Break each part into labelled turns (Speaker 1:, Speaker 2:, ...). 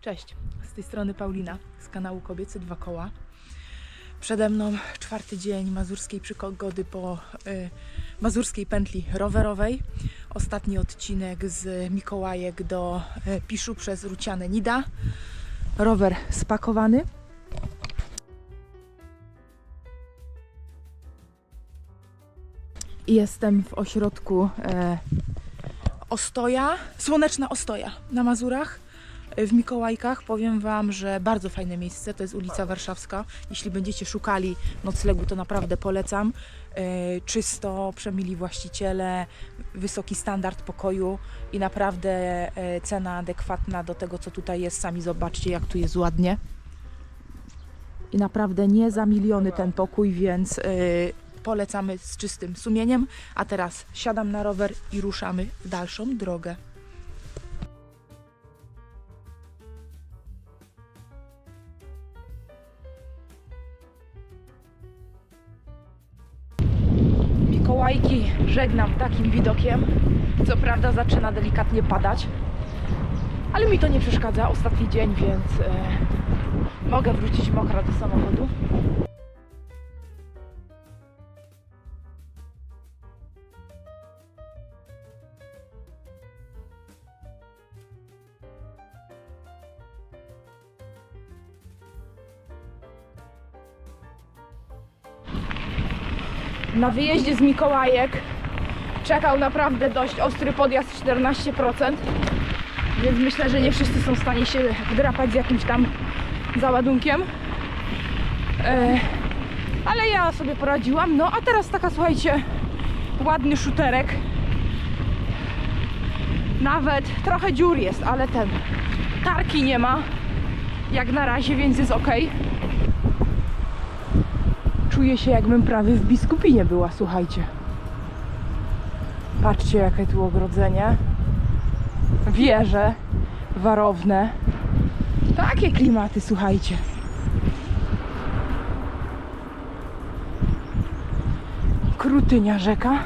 Speaker 1: Cześć, z tej strony Paulina z kanału Kobiece Dwa Koła. Przede mną czwarty dzień mazurskiej przygody po y, mazurskiej pętli rowerowej. Ostatni odcinek z Mikołajek do y, Piszu przez Ruciane Nida. Rower spakowany. Jestem w ośrodku e, Ostoja, Słoneczna Ostoja na Mazurach. W Mikołajkach powiem Wam, że bardzo fajne miejsce. To jest ulica Warszawska. Jeśli będziecie szukali noclegu, to naprawdę polecam. E, Czysto, przemili właściciele, wysoki standard pokoju i naprawdę e, cena adekwatna do tego, co tutaj jest. Sami zobaczcie, jak tu jest ładnie. I naprawdę nie za miliony ten pokój, więc e, polecamy z czystym sumieniem. A teraz siadam na rower i ruszamy w dalszą drogę. Mikołajki żegnam takim widokiem. Co prawda zaczyna delikatnie padać, ale mi to nie przeszkadza. Ostatni dzień, więc e, mogę wrócić mokra do samochodu. Na wyjeździe z Mikołajek czekał naprawdę dość ostry podjazd 14%, więc myślę, że nie wszyscy są w stanie się wdrapać z jakimś tam załadunkiem. E, ale ja sobie poradziłam. No a teraz taka, słuchajcie, ładny szuterek. Nawet trochę dziur jest, ale ten tarki nie ma jak na razie, więc jest ok. Czuję się jakbym prawie w biskupinie była, słuchajcie. Patrzcie jakie tu ogrodzenie. Wieże warowne. Takie klimaty, słuchajcie. Krutynia rzeka.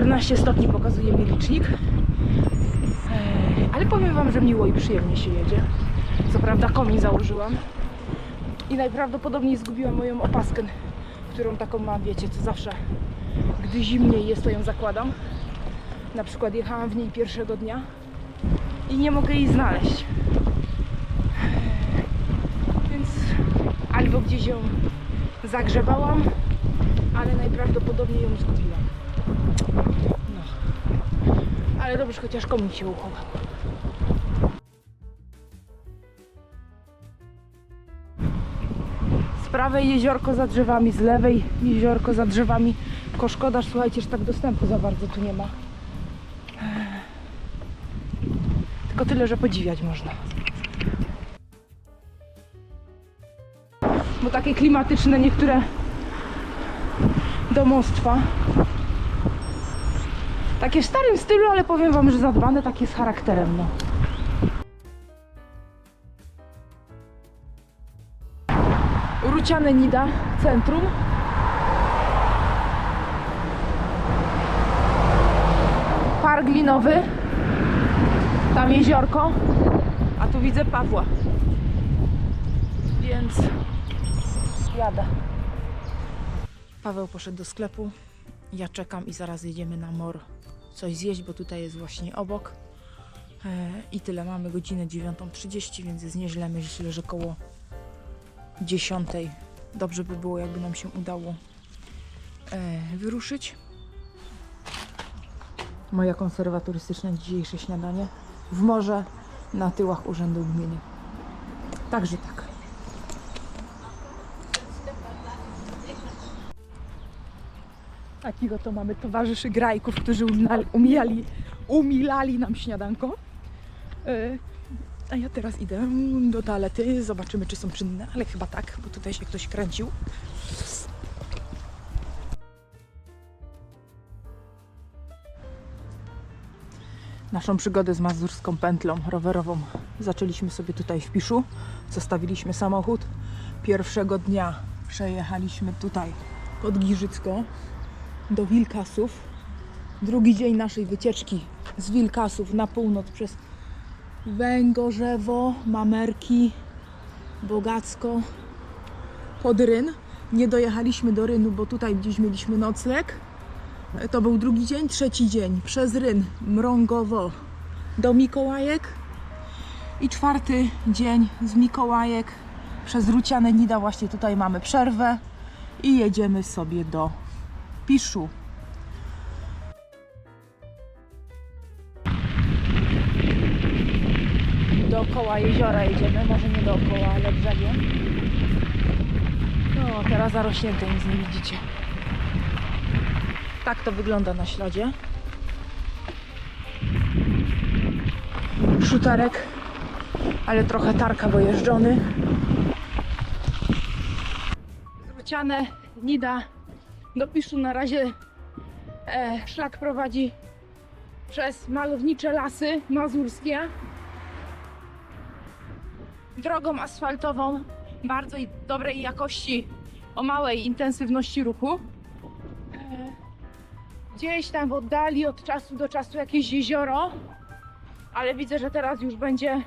Speaker 1: 14 stopni pokazuje mi licznik. Eee, ale powiem Wam, że miło i przyjemnie się jedzie. Co prawda komin założyłam i najprawdopodobniej zgubiłam moją opaskę, którą taką mam, wiecie, co zawsze, gdy zimniej jest, to ją zakładam. Na przykład jechałam w niej pierwszego dnia i nie mogę jej znaleźć. Eee, więc albo gdzieś ją zagrzebałam, ale najprawdopodobniej ją zgubiłam. No. Ale dobrze, chociaż komin się uchował. Z prawej jeziorko za drzewami, z lewej jeziorko za drzewami. Tylko szkoda, słuchajcie, że tak dostępu za bardzo tu nie ma. Tylko tyle, że podziwiać można. Bo takie klimatyczne niektóre domostwa. Takie w starym stylu, ale powiem wam, że zadbane takie z charakterem, no. Ruciane Nida, centrum. Park linowy. Tam jeziorko. A tu widzę Pawła. Więc jadę. Paweł poszedł do sklepu. Ja czekam i zaraz jedziemy na mor coś zjeść, bo tutaj jest właśnie obok. E, I tyle, mamy godzinę 9.30, więc jest nieźle. Myślę, że koło 10. Dobrze by było, jakby nam się udało e, wyruszyć. Moja konserwatorystyczna dzisiejsze śniadanie w morze na tyłach Urzędu Gminy. Także tak. Takiego to mamy towarzyszy grajków, którzy umilali, umilali nam śniadanko. E, a ja teraz idę do toalety, zobaczymy czy są czynne, ale chyba tak, bo tutaj się ktoś kręcił. Naszą przygodę z mazurską pętlą rowerową zaczęliśmy sobie tutaj w Piszu. Zostawiliśmy samochód. Pierwszego dnia przejechaliśmy tutaj pod Giżycko do Wilkasów. Drugi dzień naszej wycieczki z Wilkasów na północ przez Węgorzewo, Mamerki, Bogacko, pod Ryn. Nie dojechaliśmy do Rynu, bo tutaj gdzieś mieliśmy nocleg. To był drugi dzień, trzeci dzień przez Ryn, Mrągowo do Mikołajek i czwarty dzień z Mikołajek przez Ruciane Nida właśnie tutaj mamy przerwę i jedziemy sobie do Piszu. Dookoła jeziora jedziemy, może nie dookoła, ale brzegiem. No, teraz zarośnięte, nic nie widzicie. Tak to wygląda na śladzie. Szuterek, ale trochę tarka, bo jeżdżony. Zwróciane Nida do Piszu na razie e, szlak prowadzi przez malownicze lasy mazurskie drogą asfaltową bardzo dobrej jakości o małej intensywności ruchu. E, Gdzieś tam w oddali od czasu do czasu jakieś jezioro, ale widzę, że teraz już będzie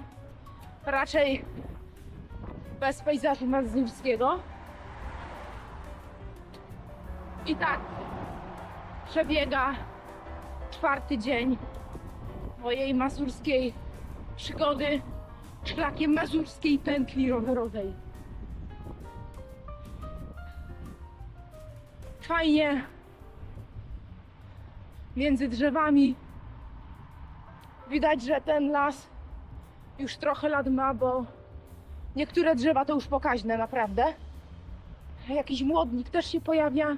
Speaker 1: raczej bez pejzażu mazurskiego. I tak przebiega czwarty dzień mojej mazurskiej przygody szlakiem mazurskiej pętli rowerowej. Fajnie między drzewami. Widać, że ten las już trochę lat ma, bo niektóre drzewa to już pokaźne naprawdę. Jakiś młodnik też się pojawia.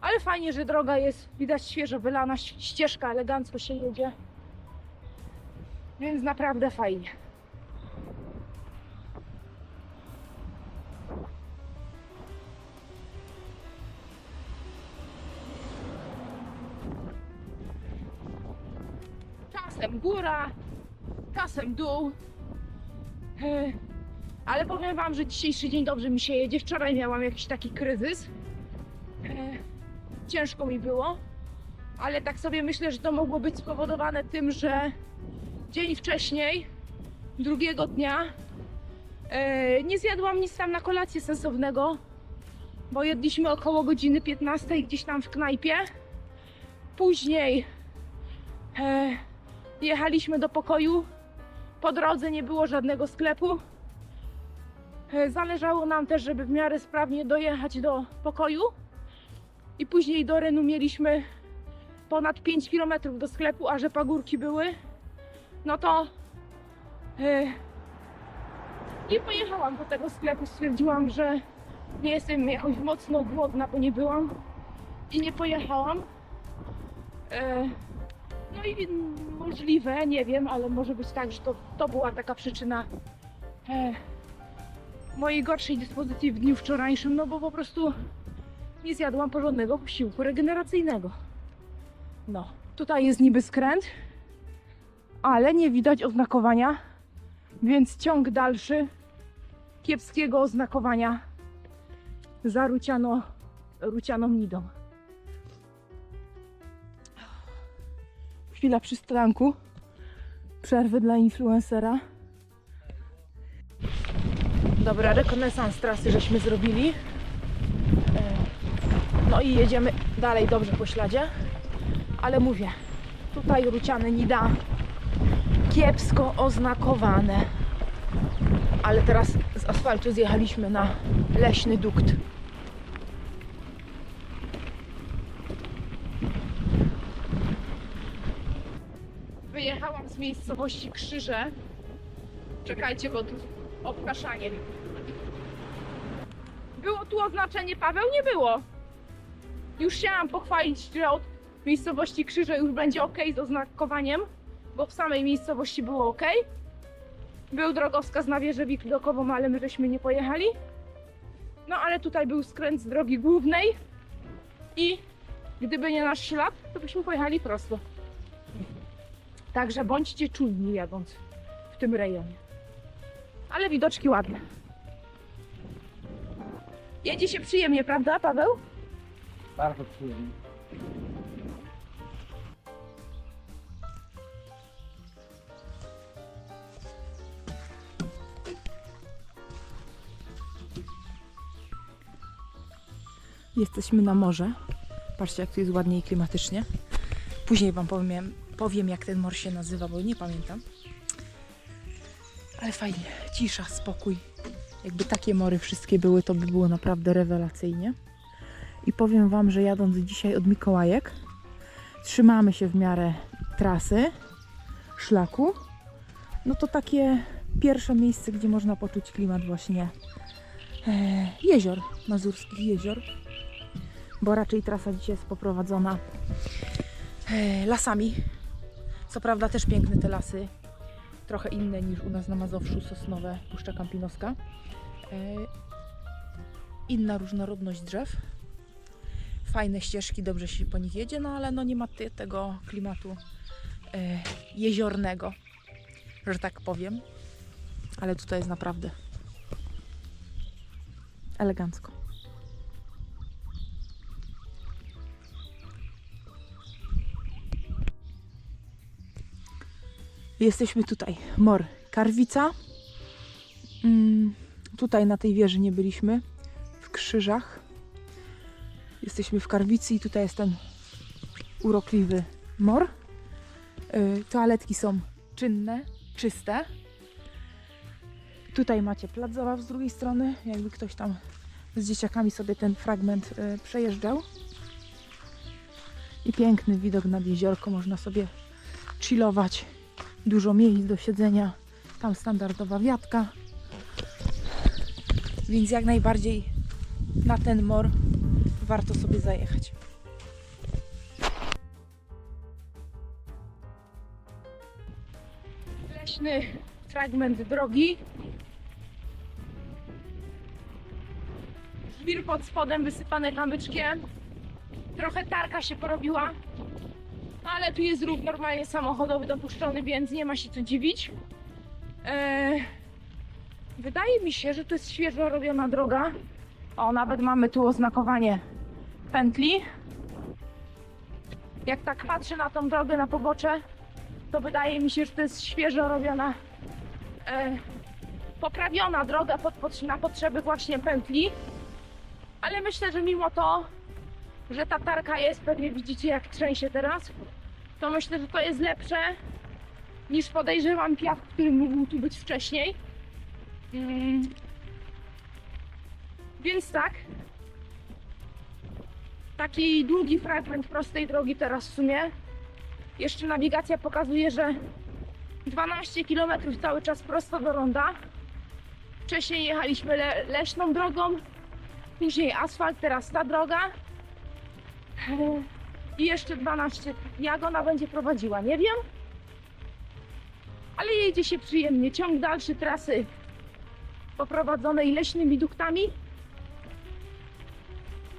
Speaker 1: Ale fajnie, że droga jest, widać świeżo wylana, ścieżka elegancko się jedzie. Więc naprawdę fajnie. Czasem góra, czasem dół. Ale powiem Wam, że dzisiejszy dzień dobrze mi się jedzie. Wczoraj miałam jakiś taki kryzys. Ciężko mi było, ale tak sobie myślę, że to mogło być spowodowane tym, że dzień wcześniej, drugiego dnia, e, nie zjadłam nic tam na kolację sensownego, bo jedliśmy około godziny 15 gdzieś tam w knajpie. Później e, jechaliśmy do pokoju. Po drodze nie było żadnego sklepu. E, Zależało nam też, żeby w miarę sprawnie dojechać do pokoju. I później do Renu mieliśmy ponad 5 km do sklepu, a że pagórki były, no to e, nie pojechałam do tego sklepu. Stwierdziłam, że nie jestem jakoś mocno głodna, bo nie byłam i nie pojechałam. E, no i możliwe, nie wiem, ale może być tak, że to, to była taka przyczyna e, mojej gorszej dyspozycji w dniu wczorajszym, no bo po prostu nie zjadłam porządnego posiłku regeneracyjnego. No, tutaj jest niby skręt, ale nie widać oznakowania, więc ciąg dalszy kiepskiego oznakowania za Ruciano, Rucianą Nidą. Chwila przystanku. Przerwy dla influencera. Dobra, rekonesans trasy żeśmy zrobili. No i jedziemy dalej dobrze po śladzie. Ale mówię, tutaj Ruciane Nida kiepsko oznakowane. Ale teraz z asfaltu zjechaliśmy na leśny dukt. Wyjechałam z miejscowości Krzyże. Czekajcie, bo tu obkaszanie. Było tu oznaczenie Paweł? Nie było. Już chciałam pochwalić, że od miejscowości Krzyże już będzie ok z oznakowaniem, bo w samej miejscowości było ok. Był drogowskaz na wieżę widokową, ale my żeśmy nie pojechali. No ale tutaj był skręt z drogi głównej i gdyby nie nasz ślad, to byśmy pojechali prosto. Także bądźcie czujni jadąc w tym rejonie. Ale widoczki ładne. Jedzie się przyjemnie, prawda, Paweł?
Speaker 2: Bardzo przyjemnie.
Speaker 1: Jesteśmy na morze. Patrzcie, jak tu jest ładnie i klimatycznie. Później Wam powiem, powiem, jak ten mor się nazywa, bo nie pamiętam. Ale fajnie, cisza, spokój. Jakby takie mory wszystkie były, to by było naprawdę rewelacyjnie. I powiem Wam, że jadąc dzisiaj od Mikołajek, trzymamy się w miarę trasy, szlaku. No to takie pierwsze miejsce, gdzie można poczuć klimat właśnie e, jezior, mazurskich jezior bo raczej trasa dzisiaj jest poprowadzona e, lasami. Co prawda też piękne te lasy, trochę inne niż u nas na Mazowszu, sosnowe, Puszcza Kampinoska. E, inna różnorodność drzew. Fajne ścieżki, dobrze się po nich jedzie, no ale no nie ma tego klimatu e, jeziornego, że tak powiem. Ale tutaj jest naprawdę elegancko. Jesteśmy tutaj. Mor Karwica. Mm, tutaj na tej wieży nie byliśmy. W krzyżach. Jesteśmy w Karwicy i tutaj jest ten urokliwy mor. Y, toaletki są czynne, czyste. Tutaj macie plac zabaw z drugiej strony, jakby ktoś tam z dzieciakami sobie ten fragment y, przejeżdżał. I piękny widok nad jeziorko, można sobie chillować dużo miejsc do siedzenia. Tam standardowa wiatka. Więc jak najbardziej na ten mor warto sobie zajechać. Leśny fragment drogi. Żwir pod spodem wysypany kamyczkiem. Trochę tarka się porobiła. Ale tu jest ruch normalnie samochodowy dopuszczony, więc nie ma się co dziwić. Eee, wydaje mi się, że to jest świeżo robiona droga. O, nawet mamy tu oznakowanie pętli. Jak tak patrzę na tą drogę na pobocze, to wydaje mi się, że to jest świeżo robiona, e, poprawiona droga pod, pod, na potrzeby właśnie pętli. Ale myślę, że mimo to, że ta tarka jest, pewnie widzicie jak trzęsie teraz, to myślę, że to jest lepsze niż podejrzewam piach, który mógł tu być wcześniej. Mm. Więc tak. Taki długi fragment prostej drogi teraz w sumie. Jeszcze nawigacja pokazuje, że 12 km cały czas prosto do ronda. Wcześniej jechaliśmy le leśną drogą, później asfalt, teraz ta droga. I jeszcze 12. Jak ona będzie prowadziła, nie wiem. Ale jedzie się przyjemnie. Ciąg dalszy trasy poprowadzonej leśnymi duktami.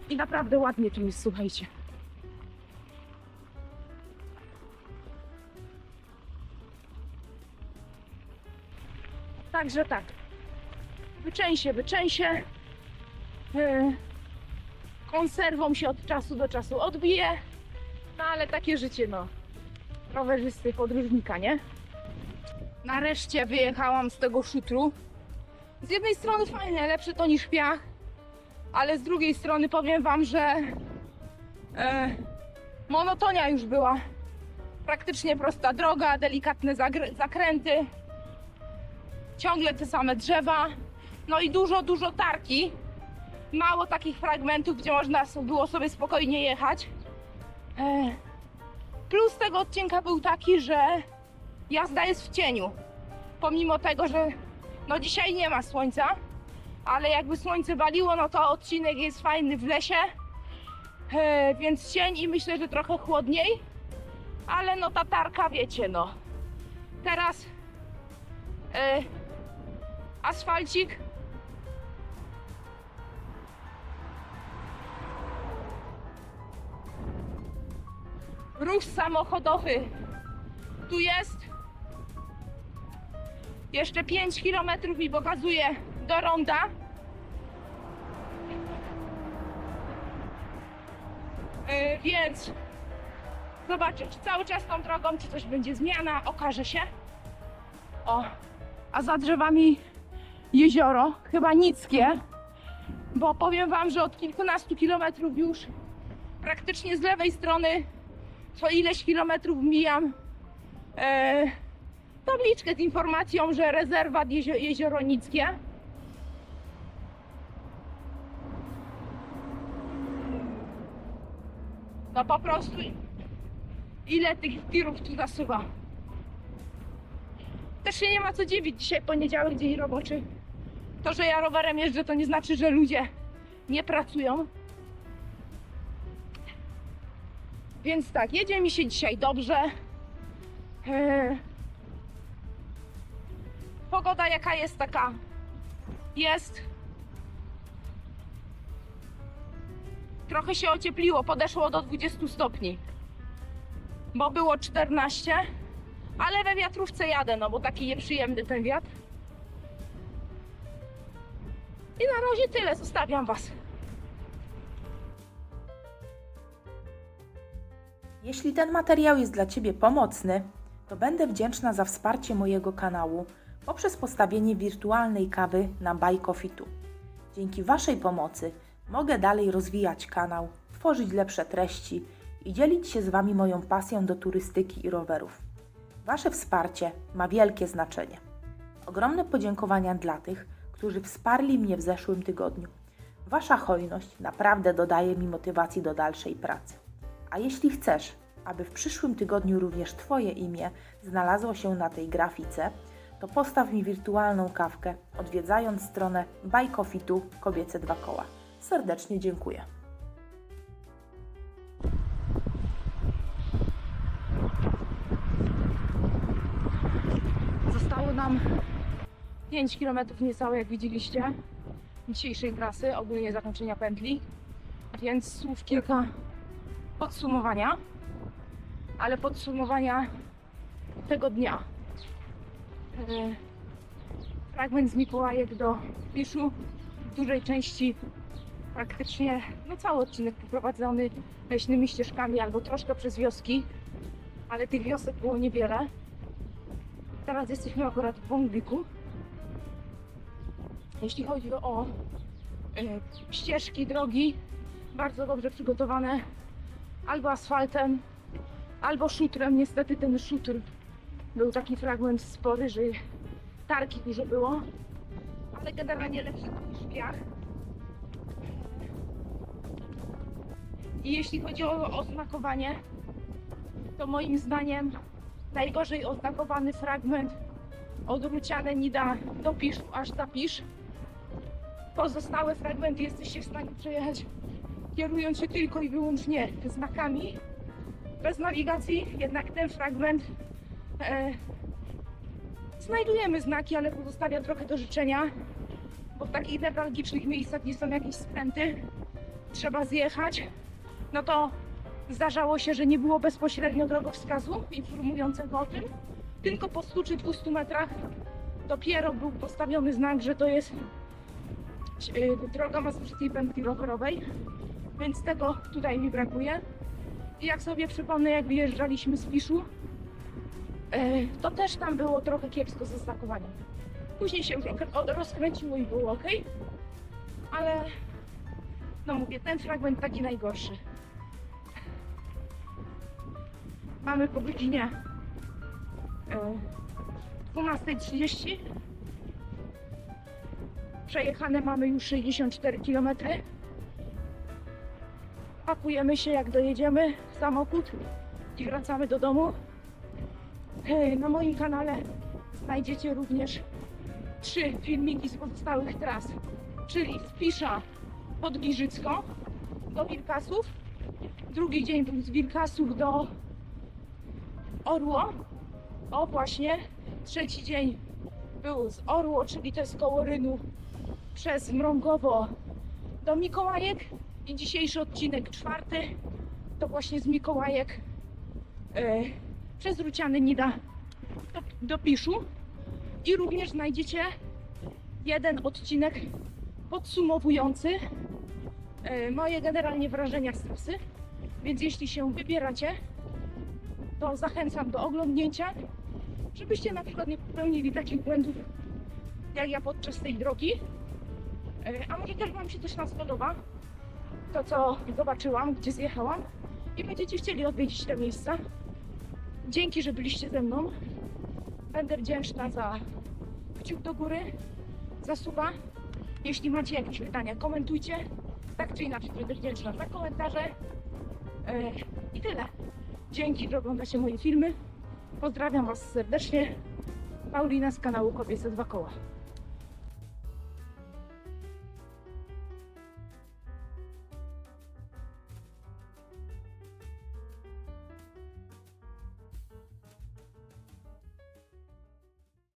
Speaker 1: I naprawdę ładnie tu jest, słuchajcie. Także tak. Wyczęsie, wyczęsie. Yy, konserwą się od czasu do czasu odbije. No ale takie życie, no. Rowerzysty, podróżnika, nie? Nareszcie wyjechałam z tego szutru. Z jednej strony fajnie, lepsze to niż piach, ale z drugiej strony powiem wam, że e, monotonia już była. Praktycznie prosta droga, delikatne zakręty, ciągle te same drzewa, no i dużo, dużo tarki. Mało takich fragmentów, gdzie można było sobie spokojnie jechać. E, Plus tego odcinka był taki, że jazda jest w cieniu. Pomimo tego, że no dzisiaj nie ma słońca, ale jakby słońce waliło, no to odcinek jest fajny w lesie. E, więc cień i myślę, że trochę chłodniej. Ale no ta tarka, wiecie, no. Teraz e, asfalcik. Ruch samochodowy tu jest. Jeszcze 5 km mi pokazuje do ronda. E, więc zobaczę, czy cały czas tą drogą, czy coś będzie zmiana, okaże się. O, a za drzewami jezioro, chyba nickie, bo powiem Wam, że od kilkunastu kilometrów już praktycznie z lewej strony co ileś kilometrów mijam e, tabliczkę z informacją, że rezerwat jezio, jezioro Nickie. No po prostu ile tych tirów tu zasuwa. Też się nie ma co dziwić. Dzisiaj poniedziałek, dzień roboczy. To, że ja rowerem jeżdżę, to nie znaczy, że ludzie nie pracują. Więc tak, jedzie mi się dzisiaj dobrze. Eee, Pogoda jaka jest taka jest. Trochę się ociepliło, podeszło do 20 stopni. Bo było 14, ale we wiatrówce jadę, no bo taki nieprzyjemny ten wiatr. I na razie tyle, zostawiam Was.
Speaker 3: Jeśli ten materiał jest dla Ciebie pomocny, to będę wdzięczna za wsparcie mojego kanału poprzez postawienie wirtualnej kawy na Buy. Dzięki Waszej pomocy mogę dalej rozwijać kanał, tworzyć lepsze treści i dzielić się z Wami moją pasją do turystyki i rowerów. Wasze wsparcie ma wielkie znaczenie. Ogromne podziękowania dla tych, którzy wsparli mnie w zeszłym tygodniu. Wasza hojność naprawdę dodaje mi motywacji do dalszej pracy. A jeśli chcesz, aby w przyszłym tygodniu również Twoje imię znalazło się na tej grafice, to postaw mi wirtualną kawkę, odwiedzając stronę Buy Coffee Tu Kobiece Dwa Koła. Serdecznie dziękuję.
Speaker 1: Zostało nam 5 km niecałe, jak widzieliście, dzisiejszej trasy, ogólnie zakończenia pętli. Więc słów kilka podsumowania, ale podsumowania tego dnia. E, Fragment z Mikołajek do Piszu, w dużej części praktycznie no cały odcinek poprowadzony leśnymi ścieżkami albo troszkę przez wioski, ale tych wiosek było niewiele. Teraz jesteśmy akurat w Wągliku. Jeśli chodzi o e, ścieżki, drogi, bardzo dobrze przygotowane albo asfaltem, albo szutrem. Niestety ten szutr był taki fragment spory, że tarki dużo było, ale generalnie lepszy niż piach. I jeśli chodzi o oznakowanie, to moim zdaniem najgorzej oznakowany fragment od Ruciane Nida do Piszu aż za Pisz. Pozostałe fragmenty jesteście w stanie przejechać kierując się tylko i wyłącznie znakami, bez nawigacji. Jednak ten fragment e, znajdujemy znaki, ale pozostawia trochę do życzenia, bo w takich newralgicznych miejscach, gdzie są jakieś skręty, trzeba zjechać. No to Zdarzało się, że nie było bezpośrednio drogowskazu informującego o tym, tylko po 100 czy 200 metrach dopiero był postawiony znak, że to jest e, droga Mazurskiej Pętli Rowerowej, więc tego tutaj mi brakuje. I jak sobie przypomnę, jak wyjeżdżaliśmy z Piszu, e, to też tam było trochę kiepsko ze znakowaniem. Później się rozkręciło i było ok, ale no mówię, ten fragment taki najgorszy. Mamy po godzinie e, 12.30. Przejechane mamy już 64 km. Pakujemy się jak dojedziemy w samochód i wracamy do domu. E, Na moim kanale znajdziecie również trzy filmiki z pozostałych tras, czyli z Pisza pod Giżycko do Wilkasów. Drugi dzień był z Wilkasów do Orło. O właśnie, trzeci dzień był z Orło, czyli to jest koło Rynu, przez Mrągowo do Mikołajek. I dzisiejszy odcinek czwarty to właśnie z Mikołajek e, przez Ruciany Nida do, do Piszu. I również znajdziecie jeden odcinek podsumowujący e, moje generalnie wrażenia z trasy. Więc jeśli się wybieracie, to zachęcam do oglądnięcia, żebyście na przykład nie popełnili takich błędów jak ja podczas tej drogi. E, A może też Wam się coś tam spodoba, to co zobaczyłam, gdzie zjechałam i będziecie chcieli odwiedzić te miejsca. Dzięki, że byliście ze mną. Będę wdzięczna za kciuk do góry, za suba. Jeśli macie jakieś pytania, komentujcie. Tak czy inaczej będę wdzięczna za komentarze. E, I tyle. Dzięki, że oglądacie moje filmy. Pozdrawiam Was serdecznie. Paulina z kanału Kobiece Dwa Koła.